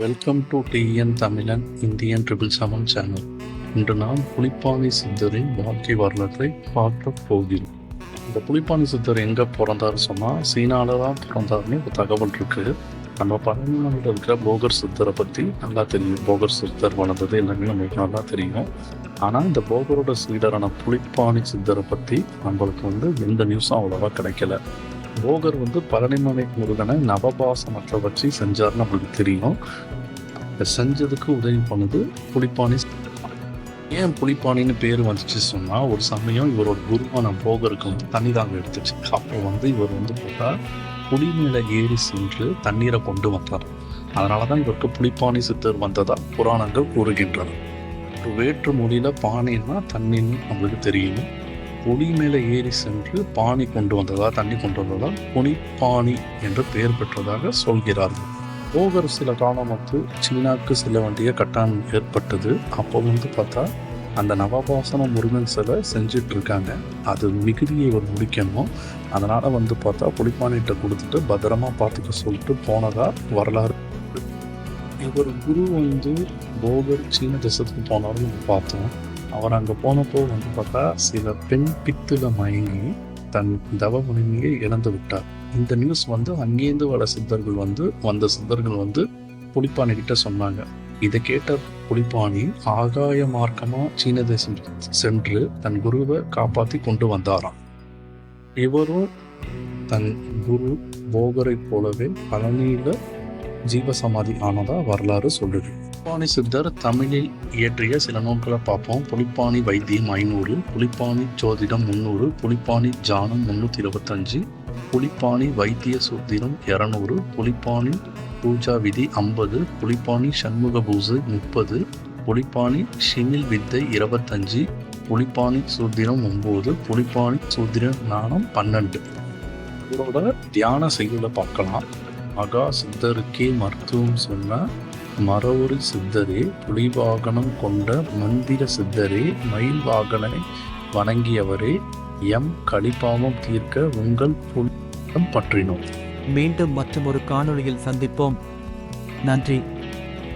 Welcome to TN Tamilan Indian triple seven channel இன்று நாம் புலிப்பாணி சித்தரின் வாழ்க்கை வரலாற்றை பார்க்க போகிறோம். இந்த புலிப்பாணி சித்தர் எங்கே பிறந்தார் சொன்னால் சீனாவில் தான் பிறந்தார்னு ஒரு தகவல் இருக்குது நம்ம பழனியில் இருக்கிற போகர் சித்தரை பற்றி நல்லா தெரியும். போகர் சித்தர் வளர்ந்தது எல்லாமே நம்மளுக்கு நல்லா தெரியும். ஆனால் இந்த போகரோட சீடரான புலிப்பாணி சித்தரை பற்றி நம்மளுக்கு வந்து எந்த நியூஸும் அவ்வளோவா கிடைக்கல. போகர் வந்து பழனிமலை முருகனை நவபாசனத்தை வச்சு செஞ்சாருன்னு நம்மளுக்கு தெரியும். செஞ்சதுக்கு உதவி பண்ணது புலிப்பாணி. ஏன் புலிப்பாணின்னு பேர் வந்துச்சு சொன்னால் ஒரு சமயம் இவரோட குருவான போகருக்கு வந்து தண்ணி தாங்க எடுத்துச்சு. அப்போ வந்து இவர் வந்து பார்த்தா புலி மேலே ஏறி சென்று தண்ணீரை கொண்டு வந்தார். அதனால தான் இவருக்கு புலிப்பாணி சித்தர் வந்ததா புராணங்கள் கூறுகின்றன. வேற்று மொழியில் பானைன்னா தண்ணின்னு நம்மளுக்கு தெரியும். கொடி மேலே ஏறி சென்று பானி கொண்டு வந்ததா தண்ணி கொண்டு வந்ததால் புனிப்பாணி என்று பெயர் பெற்றதாக சொல்கிறார்கள். போகர் சில காலம் வந்து சீனாவுக்கு செல்ல வேண்டிய கட்டாயம் ஏற்பட்டது. அப்போ வந்து பார்த்தா அந்த நவபாசன முருகன் சிலை செஞ்சுட்டு இருக்காங்க. அது மிகுதியை இவர் முடிக்கணும்? அதனால வந்து பார்த்தா புலிப்பானிட்ட கொடுத்துட்டு பத்திரமா பார்த்துக்க சொல்லிட்டு போனதா வரலாறு. இவர் குரு வந்து போகர் சீன தேசத்துக்கு போனாலும் பார்த்தோம். அவர் அங்கே போனப்போ வந்து பார்த்தா சில பெண் பித்துல மயங்கி தன் தவ மனைவியை இழந்து விட்டார். இந்த நியூஸ் வந்து அங்கேருந்து வர சித்தர்கள் வந்து வந்த சித்தர்கள் வந்து புலிப்பாணி கிட்ட சொன்னாங்க. இதை கேட்ட புலிப்பாணி ஆகாய மார்க்கமா சீன தேசம் சென்று தன் குருவை காப்பாத்தி கொண்டு வந்தாராம். இவரும் தன் குரு போகரை போலவே பழனியில ஜீவசமாதி ஆனதா வரலாறு சொல்லுது. புலிப்பாணி சித்தர் தமிழில் இயற்றிய சில நூல்களை பார்ப்போம். புலிப்பாணி வைத்தியம் ஐநூறு புலிப்பாணி ஜோதிடம் முந்நூறு புலிப்பாணி ஜானம் முன்னூற்றி இருபத்தஞ்சு புலிப்பாணி வைத்திய சூத்திரம் இரநூறு புலிப்பாணி பூஜா விதி ஐம்பது புலிப்பாணி சண்முக பூஜை முப்பது புலிப்பாணி ஷிமில் வித்தை இருபத்தஞ்சு புலிப்பாணி சூத்திரம் ஒம்பது புலிப்பாணி சூத்திர ஞானம் பன்னெண்டு. இதோட தியான செயலை பார்க்கலாம். மகா சித்தருக்கே மருத்துவம் சொன்ன மரவுரி சித்தரே புலிவாகனம் கொண்ட மந்திர சித்தரே மயில் வாகனை வணங்கியவரே எம் கலிபாவம் தீர்க்க உங்கள் புலம் பற்றினோம். மீண்டும் மற்றும் ஒரு காணொளியில் சந்திப்போம். நன்றி.